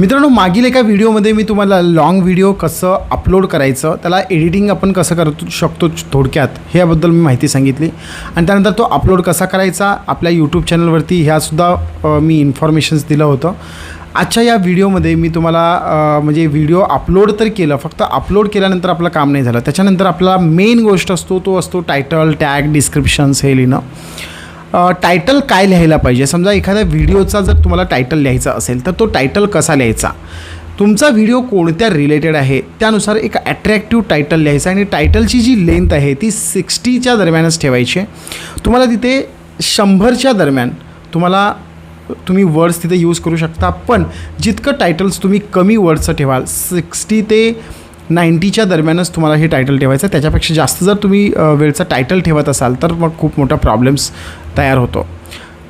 मित्रांनो मागील एका व्हिडिओमध्ये मी तुम्हाला लॉंग व्हिडिओ कसं अपलोड करायचं त्याला एडिटिंग आपण कसं करू शकतो थोडक्यात ह्याबद्दल मी माहिती सांगितली. आणि त्यानंतर तो अपलोड कसा करायचा आपल्या यूट्यूब चॅनलवरती ह्यासुद्धा मी इन्फॉर्मेशन्स दिलं होतं. आजच्या या व्हिडिओमध्ये मी तुम्हाला म्हणजे व्हिडिओ अपलोड तर केलं फक्त अपलोड केल्यानंतर आपलं काम नाही झालं. त्याच्यानंतर आपला मेन गोष्ट असतो तो असतो टायटल टॅग डिस्क्रिप्शन्स हे लिहिणं. टायटल काय लिहायला पाहिजे? समजा एखाद्या व्हिडिओचा जर तुम्हाला टायटल लिहायचा असेल तर तो टायटल कसा लिहायचा? तुमचा व्हिडिओ कोणत्या रिलेटेड आहे? त्यानुसार एक अट्रॅक्टिव्ह टायटल लिहायचं आणि टायटलची जी लेंथ आहे ती सिक्स्टीच्या दरम्यानच ठेवायची आहे. तुम्हाला तिथे शंभरच्या दरम्यान तुम्हाला तुम्ही वर्ड्स तिथे यूज करू शकता पण जितकं टायटल्स तुम्ही कमी वर्ड्सचं ठेवाल सिक्स्टी ते नाईंटीच्या दरम्यानच तुम्हाला हे टायटल ठेवायचं आहे. त्याच्यापेक्षा जास्त जर तुम्ही वेळचा टायटल ठेवत असाल तर मग खूप मोठा प्रॉब्लेम्स तयार होतो.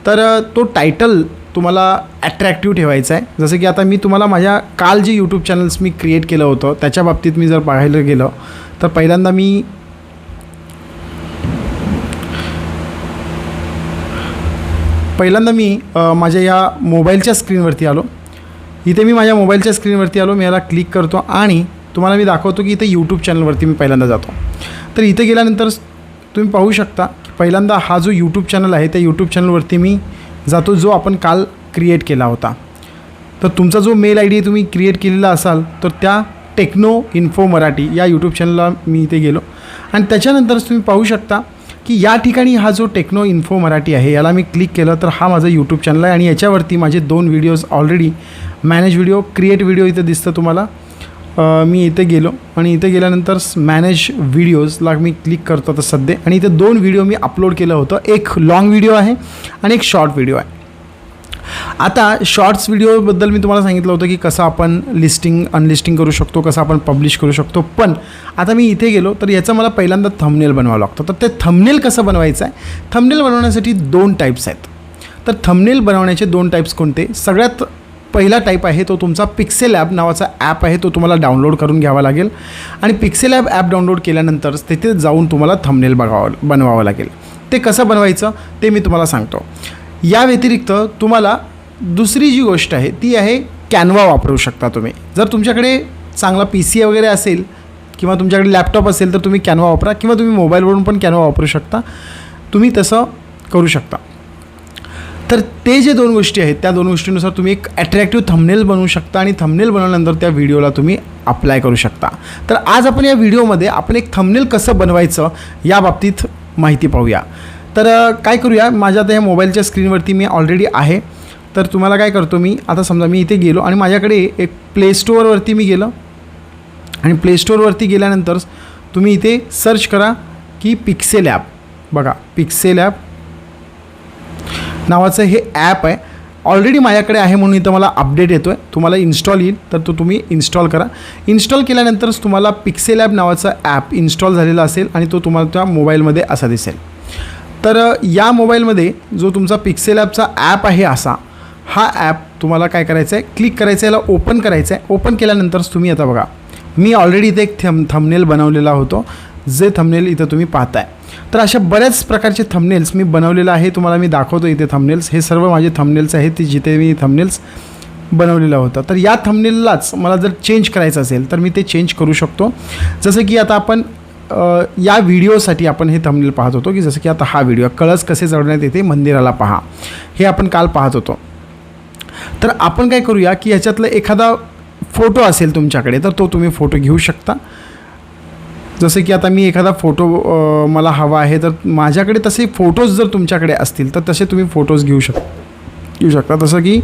तर तो टायटल तुम्हाला ॲट्रॅक्टिव्ह ठेवायचा आहे. जसं की आता मी तुम्हाला माझ्या काल जे यूट्यूब चॅनल्स मी क्रिएट केलं होतं त्याच्या बाबतीत मी जर पाहायला गेलं तर पहिल्यांदा मी पहिल्यांदा मी माझ्या या मोबाईलच्या स्क्रीनवरती आलो. इथे मी माझ्या मोबाईलच्या स्क्रीनवरती आलो मी याला क्लिक करतो आणि तुम्हाला मी दाखवतो की इथे यूट्यूब चॅनलवरती मी पहिल्यांदा जातो. तर इथे गेल्यानंतर तुम्ही पाहू शकता की पहिल्यांदा हा जो यूट्यूब चॅनल आहे त्या यूट्यूब चॅनलवरती मी जातो जो आपण काल क्रिएट केला होता. तर तुमचा जो मेल आय डी तुम्ही क्रिएट केलेला असाल तर त्या टेक्नो इन्फो मराठी या यूट्यूब चॅनलला मी इथे गेलो. आणि त्याच्यानंतरच तुम्ही पाहू शकता की या ठिकाणी हा जो टेक्नो इन्फो मराठी आहे याला मी क्लिक केलं तर हा माझा यूट्यूब चॅनल आहे. आणि याच्यावरती माझे दोन videos already manage video create video इथं दिसतं तुम्हाला. मी इथे गेलो आणि इथे गेल्यानंतर मॅनेज व्हिडिओजला मी क्लिक करतो आता सध्या. आणि इथे दोन व्हिडिओ मी अपलोड केलं होतं. एक लाँग व्हिडिओ आहे आणि एक शॉर्ट व्हिडिओ आहे. आता शॉर्ट्स व्हिडिओबद्दल मी तुम्हाला सांगितलं होतं की कसं आपण लिस्टिंग अनलिस्टिंग करू शकतो कसं आपण पब्लिश करू शकतो. पण आता मी इथे गेलो तर याचं मला पहिल्यांदा थंबनेल बनवावं लागतं. तर ते थंबनेल कसं बनवायचं आहे? थंबनेल बनवण्यासाठी दोन टाईप्स आहेत. तर थंबनेल बनवण्याचे दोन टाईप्स कोणते? सगळ्यात पहिला टाईप आहे तो तुमचा पिक्सेल ॲप नावाचा ॲप आहे तो तुम्हाला डाउनलोड करून घ्यावा लागेल. आणि पिक्सेल ॲप ॲप डाउनलोड केल्यानंतर तिथे जाऊन तुम्हाला थंबनेल बघावं बनवावं लागेल. ते कसं बनवायचं ते मी तुम्हाला सांगतो. या व्यतिरिक्त तुम्हाला दुसरी जी गोष्ट आहे ती आहे कॅनवा वापरू शकता तुम्ही. जर तुमच्याकडे चांगला पी सी वगैरे असेल किंवा तुमच्याकडे लॅपटॉप असेल तर तुम्ही कॅनवा वापरा किंवा तुम्ही मोबाईलवरून पण कॅनवा वापरू शकता. तुम्ही तसं करू शकता. तर ते जे दोन गोष्टी आहेत त्या दोन गोष्टीनुसार तुम्ही एक अट्रॅक्टिव्ह थंबनेल बनवू शकता आणि थंबनेल बनवल्यानंतर त्या व्हिडिओला तुम्ही अप्लाय करू शकता. तर आज आपण या व्हिडिओमध्ये आपण एक थंबनेल कसं बनवायचं या बाबतीत माहिती पाहूया. तर काय करूया माझ्या आता या मोबाईलच्या स्क्रीनवरती मी ऑलरेडी आहे. तर तुम्हाला काय करतो मी आता समजा मी इथे गेलो आणि माझ्याकडे एक प्ले स्टोअरवरती मी गेलो. आणि प्ले स्टोअरवरती गेल्यानंतर तुम्ही इथे सर्च करा की पिक्सेल ॲप बघा पिक्सेल ॲप नावाचं हे ॲप आहे. ऑलरेडी माझ्याकडे आहे म्हणून इथं मला अपडेट येतो आहे तुम्हाला इन्स्टॉल येईल तर तो तुम्ही इन्स्टॉल करा. इन्स्टॉल केल्यानंतरच तुम्हाला पिक्सेल ॲप नावाचा ॲप इन्स्टॉल झालेला असेल आणि तो तुम्हाला त्या मोबाईलमध्ये असा दिसेल. तर या मोबाईलमध्ये जो तुमचा पिक्सेल ॲपचा ॲप आहे असा हा ॲप तुम्हाला काय करायचं आहे क्लिक करायचं आहे याला ओपन करायचं आहे ओपन केल्यानंतरच तुम्ही आता बघा मी ऑलरेडी इथे एक थम थमनेल बनवलेला होतो. जे थंबनेल इथं तुम्ही पाहताय. तर अशा बऱ्याच प्रकारचे थंबनेल्स मी बनवलेलं आहे तुम्हाला मी दाखवतो इथे थंबनेल्स हे सर्व माझे थंबनेल्स आहेत ते जिथे मी थंबनेल्स बनवलेलं होतं. तर या थंबनेललाच मला जर चेंज करायचं असेल तर मी ते चेंज करू शकतो. जसं की आता आपण या व्हिडिओसाठी आपण हे थंबनेल पाहत होतो की जसं की आता हा व्हिडिओ कळस कसे चढवण्यात येते मंदिराला पहा. हे आपण काल पाहत होतो. तर आपण काय करूया की ह्याच्यातलं एखादा फोटो असेल तुमच्याकडे तर तो तुम्ही फोटो घेऊ शकता. जसं की आता मी एखादा फोटो मला हवा आहे तर माझ्याकडे तसे फोटोज जर तुमच्याकडे असतील तर तसे तुम्ही फोटोज घेऊ शक घेऊ शकता. तसं की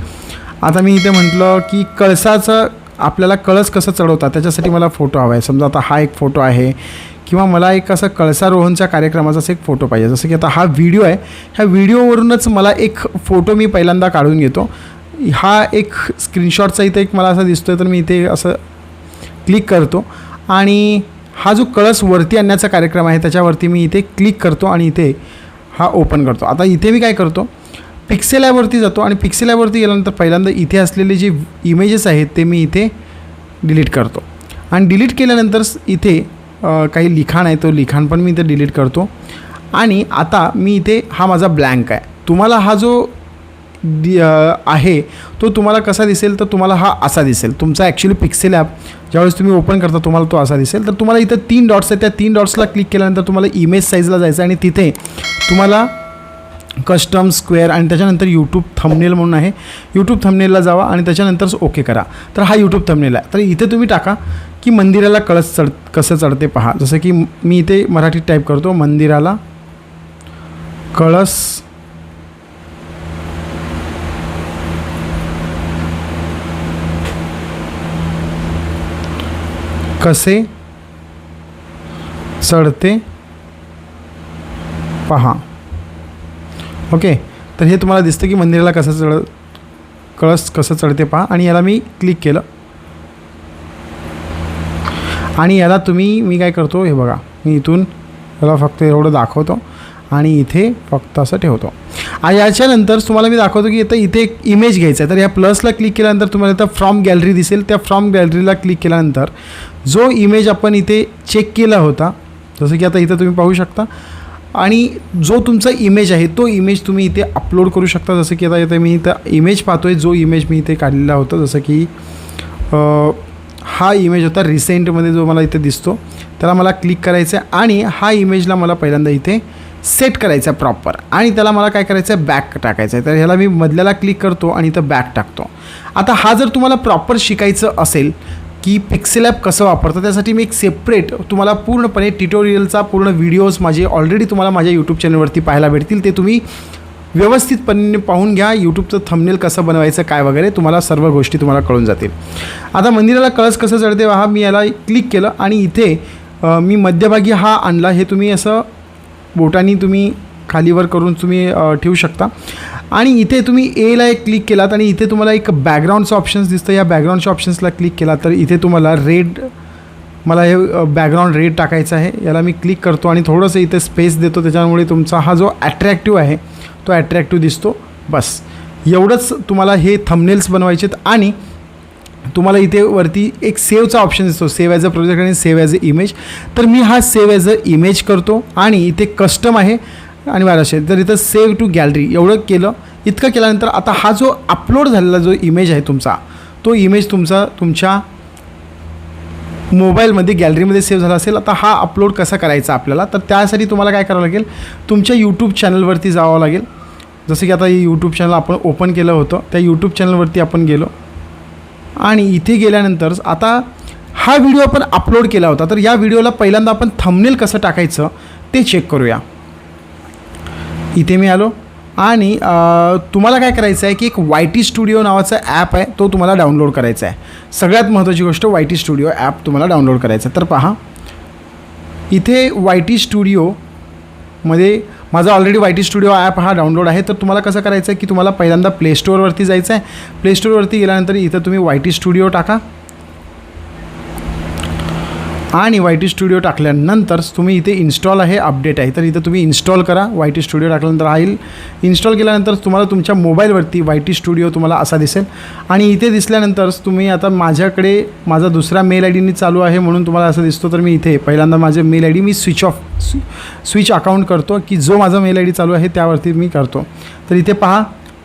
आता मी इथे म्हटलं की कळसाचं आपल्याला कळस कसं चढवतात त्याच्यासाठी मला फोटो हवा आहे. समजा आता हा एक फोटो आहे किंवा मला एक असं कळसारोहणच्या कार्यक्रमाचाच एक फोटो पाहिजे. जसं की आता हा व्हिडिओ आहे ह्या व्हिडिओवरूनच मला एक फोटो मी पहिल्यांदा काढून घेतो. हा एक स्क्रीनशॉटचा इथे एक मला असं दिसतो आहे तर मी इथे असं क्लिक करतो. आणि हा जो कळस वरती आणण्याचा कार्यक्रम आहे त्याच्यावरती मी इथे क्लिक करतो आणि इथे हा ओपन करतो. आता इथे मी काय करतो? पिक्सेल ॲपवरती जातो आणि पिक्सेल ॲपवरती गेल्यानंतर पहिल्यांदा इथे असलेले जे इमेजेस आहेत ते मी इथे डिलीट करतो. आणि डिलीट केल्यानंतर इथे काही लिखाण आहे तो लिखाण पण मी इथे डिलीट करतो. आणि आता मी इथे हा माझा ब्लँक आहे. तुम्हाला हा जो दि आहे तो तुम्हाला कसा दिसेल तर तुम्हाला हा असा दिसेल. तुमचा ॲक्च्युली पिक्सेल ॲप ज्यावेळेस तुम्ही ओपन करता तुम्हाला तो असा दिसेल. तर तुम्हाला इथं तीन डॉट्स आहेत. त्या तीन डॉट्सला क्लिक केल्यानंतर तुम्हाला इमेज साईजला जायचं आणि तिथे तुम्हाला कस्टम स्क्वेअर आणि त्याच्यानंतर यूट्यूब थंबनेल म्हणून आहे. यूट्यूब थंबनेलला जावा आणि त्याच्यानंतरच ओके करा. तर हा यूट्यूब थंबनेल आहे. तर इथे तुम्ही टाका की मंदिराला कळस चढ कसं चढते पहा. जसं की मी इथे मराठीत टाईप करतो मंदिराला कळस कसे? चढते? पहा. ओके. तर हे तुम्हाला दिसतं की मंदिराला कसं चढ कळस कसं चढते पहा. आणि याला मी क्लिक केलं. आणि याला तुम्ही मी काय करतो हे बघा. मी इथून याला फक्त एवढं दाखवतो. आणि इथे फक्त असं ठेवतो. आणि याच्यानंतर तुम्हाला मी दाखवतो की इथं इथे एक इमेज घ्यायचा आहे. तर या प्लसला क्लिक केल्यानंतर तुम्हाला इथं फ्रॉम गॅलरी दिसेल. त्या फ्रॉम गॅलरीला क्लिक केल्यानंतर जो इमेज आपण इथे चेक केला होता जसं की आता इथं तुम्ही पाहू शकता आणि जो तुमचा इमेज आहे तो इमेज तुम्ही इथे अपलोड करू शकता. जसं की आता इथे मी इथं इमेज पाहतो आहे जो इमेज मी इथे काढलेला होता जसं की हा इमेज होता रिसेंटमध्ये जो मला इथे दिसतो. त्याला मला क्लिक करायचं आहे आणि हा इमेजला मला पहिल्यांदा इथे सेट करायचा आहे प्रॉपर आणि त्याला मला काय करायचं आहे बॅक टाकायचं आहे तर ह्याला मी मधल्याला क्लिक करतो आणि इथं बॅक टाकतो. आता हा जर तुम्हाला प्रॉपर शिकायचं असेल की पिक्सेल ॲप कसं वापरतं त्यासाठी मी एक सेपरेट तुम्हाला पूर्णपणे ट्युटोरियलचा पूर्ण व्हिडिओज माझे ऑलरेडी तुम्हाला माझ्या यूट्यूब चॅनलवरती पाहायला भेटतील. ते तुम्ही व्यवस्थितपणे पाहून घ्या यूट्यूबचं थंबनेल कसं बनवायचं काय वगैरे तुम्हाला सर्व गोष्टी तुम्हाला कळून जातील. आता मंदिराला कळस कसं चढते हा मी याला क्लिक केलं आणि इथे मी मध्यभागी हा आणला. हे तुम्ही असं बोटानी तुम्ही खालीवर करून तुम्ही ठेवू शकता. आणि इथे तुम्ही एला एक क्लिक केलात आणि इथे तुम्हाला एक बॅकग्राऊंडचं ऑप्शन्स दिसतं. या बॅकग्राऊंडच्या ऑप्शन्सला क्लिक केला तर इथे तुम्हाला रेड मला हे बॅकग्राऊंड रेड टाकायचं आहे. याला मी क्लिक करतो आणि थोडंसं इथे स्पेस देतो. त्याच्यामुळे तुमचा हा जो ॲट्रॅक्टिव्ह आहे तो ॲट्रॅक्टिव्ह दिसतो. बस. एवढंच तुम्हाला हे थमनेल्स बनवायचे आहेत आणि तुम्हाला इथे वरती एक सेवचा ऑप्शन दिसतो. सेव्ह ॲज अ प्रोजेक्ट आणि सेव्ह ॲज अ इमेज तर मी हा सेव्ह ॲज अ इमेज करतो आणि इथे कस्टम आहे. आणि बाराशे तर इथं सेव्ह टू गॅलरी एवढं केलं. इतकं केल्यानंतर आता हा जो अपलोड झालेला जो इमेज आहे तुमचा तो इमेज तुमचा तुमच्या मोबाईलमध्ये गॅलरीमध्ये सेव्ह झाला असेल. आता हा अपलोड कसा करायचा आपल्याला? तर त्यासाठी तुम्हाला काय करावं लागेल? तुमच्या यूट्यूब चॅनलवरती जावं लागेल. जसं की आता हे यूट्यूब चॅनल आपण ओपन केलं होतं. त्या यूट्यूब चॅनलवरती आपण गेलो. आणि इथे गेल्यानंतर आता हा व्हिडिओ आपण अपलोड केला होता तर या व्हिडिओला पहिल्यांदा आपण थंबनेल कसं टाकायचं ते चेक करूया. इथे मी आलो आणि तुम्हाला काय करायचं आहे की एक वाय टी स्टुडिओ नावाचा ॲप आहे तो तुम्हाला डाउनलोड करायचा आहे सगळ्यात महत्त्वाची गोष्ट वाय टी स्टुडिओ ॲप तुम्हाला डाउनलोड करायचं आहे तर पहा इथे वाय टी स्टुडिओमध्ये माझा already Y T studio app हा डाउनलोड आहे. तर तुम्हाला कसं करायचं आहे की तुम्हाला पहिल्यांदा प्ले स्टोअरवरती जायचं आहे प्ले स्टोअरवरती गेल्यानंतर इथं तुम्ही वाय टी स्टुडिओ टाका. आणि वाय टी स्टुडिओ टाकल्यानंतर तुम्ही इथे इन्स्टॉल आहे अपडेट आहे. तर इथं तुम्ही इन्स्टॉल करा वाय टी स्टुडिओ टाकल्यानंतर राहील. इन्स्टॉल केल्यानंतर तुम्हाला तुमच्या मोबाईलवरती वाय टी स्टुडिओ तुम्हाला असा दिसेल. आणि इथे दिसल्यानंतर तुम्ही आता माझ्याकडे माझा दुसरा मेल आय डीने चालू आहे म्हणून तुम्हाला असं दिसतो. तर मी इथे पहिल्यांदा माझे मेल आय डी मी स्विच ऑफ स्विच अकाउंट करतो की जो माझा मेल आय डी चालू आहे त्यावरती मी करतो. तर इथे पहा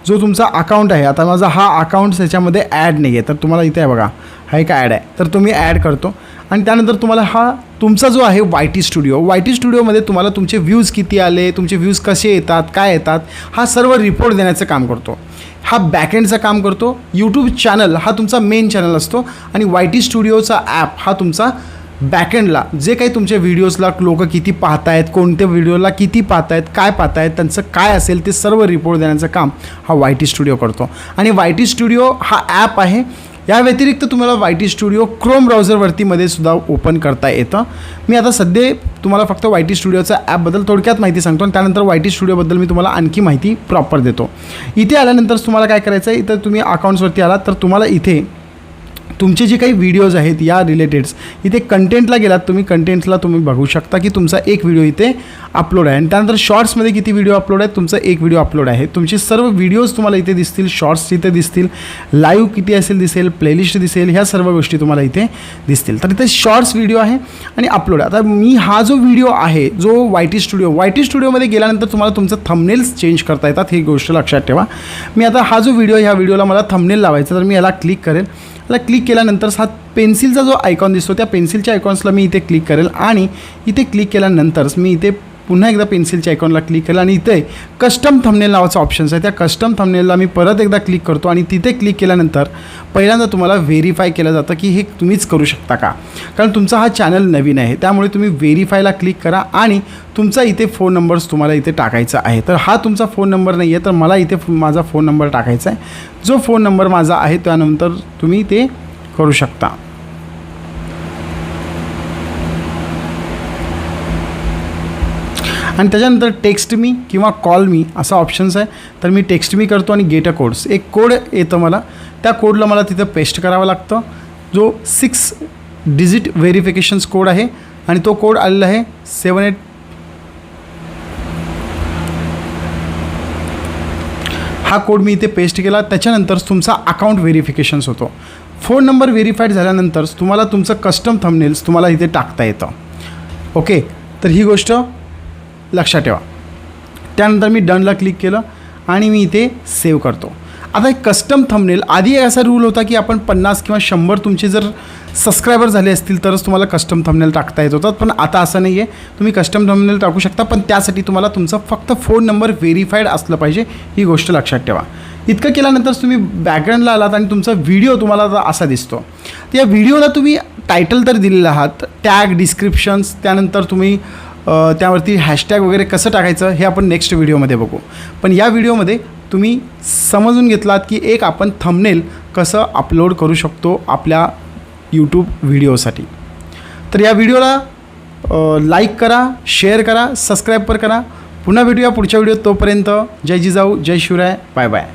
जो तुमचा अकाउंट आहे आता माझा हा अकाउंट त्याच्यामध्ये ॲड नाही आहे तर तुम्हाला इथे आहे बघा हा एक ॲड आहे. तर तुम्ही ॲड करतो. आणि त्यानंतर तुम्हाला हा तुमचा जो आहे Y T studio Y T स्टुडिओमध्ये तुम्हाला तुमचे व्ह्यूज किती आले तुमचे व्ह्यूज कसे येतात काय येतात हा सर्व रिपोर्ट देण्याचं काम करतो. हा बॅकएंडचं काम करतो. यूट्यूब चॅनल हा तुमचा मेन चॅनल असतो आणि वाय टी स्टुडिओचा ॲप हा तुमचा बॅकएंडला जे काही तुमच्या व्हिडिओजला लोक किती पाहतायत कोणत्या व्हिडिओला किती पाहतायत काय पाहतायत त्यांचं काय असेल ते सर्व रिपोर्ट देण्याचं काम हा वाय टी स्टुडिओ करतो. आणि वाय टी स्टुडिओ हा ॲप आहे या व्यतिरिक्त तुम्हाला वाय टी स्टुडिओ क्रोम ब्राउझरवरती मध्ये सुद्धा ओपन करता येतं. मी आता सध्या तुम्हाला फक्त वाय टी स्टुडिओच्या ॲपबद्दल थोडक्यात माहिती सांगतो आणि त्यानंतर वाय टी स्टुडिओबद्दल मी तुम्हाला आणखी माहिती प्रॉपर देतो. इथे आल्यानंतर तुम्हाला काय करायचं आहे इथं तुम्ही अकाउंट्सवरती आलात तर तुम्हाला इथे तुमचे जे काही व्हिडिओज आहेत या रिलेटेड्स इथे कंटेंटला गेलात तुम्ही कंटेंटला तुम्ही बघू शकता की तुमचा एक व्हिडिओ इथे अपलोड आहे. आणि त्यानंतर शॉर्ट्समध्ये किती व्हिडिओ अपलोड आहेत तुमचा एक व्हिडिओ अपलोड आहे. तुमचे सर्व व्हिडिओज तुम्हाला इथे दिसतील शॉर्ट्स इथे दिसतील लाईव्ह किती असेल दिसेल प्लेलिस्ट दिसेल ह्या सर्व गोष्टी तुम्हाला इथे दिसतील. तर इथे शॉर्ट्स व्हिडिओ आहे आणि अपलोड आता मी हा जो व्हिडिओ आहे जो Y T studio Y T स्टुडिओमध्ये गेल्यानंतर तुम्हाला तुमचं थंबनेल्स चेंज करता येतात ही गोष्ट लक्षात ठेवा. मी आता हा जो व्हिडिओ ह्या व्हिडिओला मला थंबनेल लावायचा तर मी याला क्लिक करेल. त्याला क्लिक केल्यानंतर हा पेन्सिलचा जो आयकॉन दिसतो त्या पेन्सिलच्या आयकॉन्सला मी इथे क्लिक करेल. आणि इथे क्लिक केल्यानंतरच मी इथे पुन्हा एकदा पेन्सिलच्या आयकॉनला क्लिक केलं आणि इथे कस्टम थंबनेल नावाचा ऑप्शन्स आहे. त्या कस्टम थंबनेलला मी परत एकदा क्लिक करतो आणि तिथे क्लिक केल्यानंतर पहिल्यांदा तुम्हाला व्हेरीफाय केलं जातं की हे तुम्हीच करू शकता का? कारण तुमचा हा चॅनल नवीन आहे. त्यामुळे तुम्ही व्हेरीफायला क्लिक करा आणि तुमचा इथे फोन नंबर्स तुम्हाला इथे टाकायचा आहे. तर हा तुमचा फोन नंबर नाही आहे तर मला इथे माझा फोन नंबर टाकायचा आहे. जो फोन नंबर माझा आहे त्यानंतर तुम्ही ते करू शकता. आणि त्याच्यानंतर टेक्स्ट मी किंवा कॉल मी असा ऑप्शन्स आहे. तर मी टेक्स्ट मी करतो आणि गेट अ कोड्स एक कोड येतं मला. त्या कोडला मला तिथं पेस्ट करावं लागतं. जो सिक्स डिजिट व्हेरिफिकेशन्स कोड आहे आणि तो कोड आलेला आहे सेवन एट हा कोड मी इथे पेस्ट केला. त्याच्यानंतर तुमचा अकाउंट व्हेरिफिकेशन्स होतो. फोन नंबर व्हेरीफाईड झाल्यानंतर तुम्हाला तुमचं कस्टम थंबनेल्स तुम्हाला इथे टाकता येतं. ओके तर ही गोष्ट लक्षात ठेवा. त्यानंतर मी डनला क्लिक केलं आणि मी इथे सेव्ह करतो. आता एक कस्टम थंबनेल आधी असा रूल होता की आपण पन्नास किंवा शंभर तुमचे जर सबस्क्रायबर झाले असतील तरच तुम्हाला कस्टम थंबनेल टाकता येत होतात पण आता असं नाही आहे तुम्ही कस्टम थंबनेल टाकू शकता पण त्यासाठी तुम्हाला तुमचा फक्त फोन नंबर व्हेरीफाईड असलं पाहिजे ही गोष्ट लक्षात ठेवा. इतकं केल्यानंतर तुम्ही बॅकग्राऊंडला आलात आणि तुमचा व्हिडिओ तुम्हाला असा दिसतो. तर या व्हिडिओला तुम्ही टायटल तर दिलेलं आहात टॅग डिस्क्रिप्शन्स त्यानंतर तुम्ही त्यावरती हॅशटॅग वगैरे कसं टाकायचं हे आपण नेक्स्ट व्हिडिओमध्ये बघू. पण या व्हिडिओमध्ये तुम्ही समजून घेतलात की एक आपण थंबनेल कसं अपलोड करू शकतो आपल्या यूट्यूब व्हिडिओसाठी तर या व्हिडिओला लाईक करा शेअर करा सबस्क्राईब पण करा. पुन्हा भेटूया पुढच्या व्हिडिओत तोपर्यंत. जय जिजाऊ जय शिवराय बाय बाय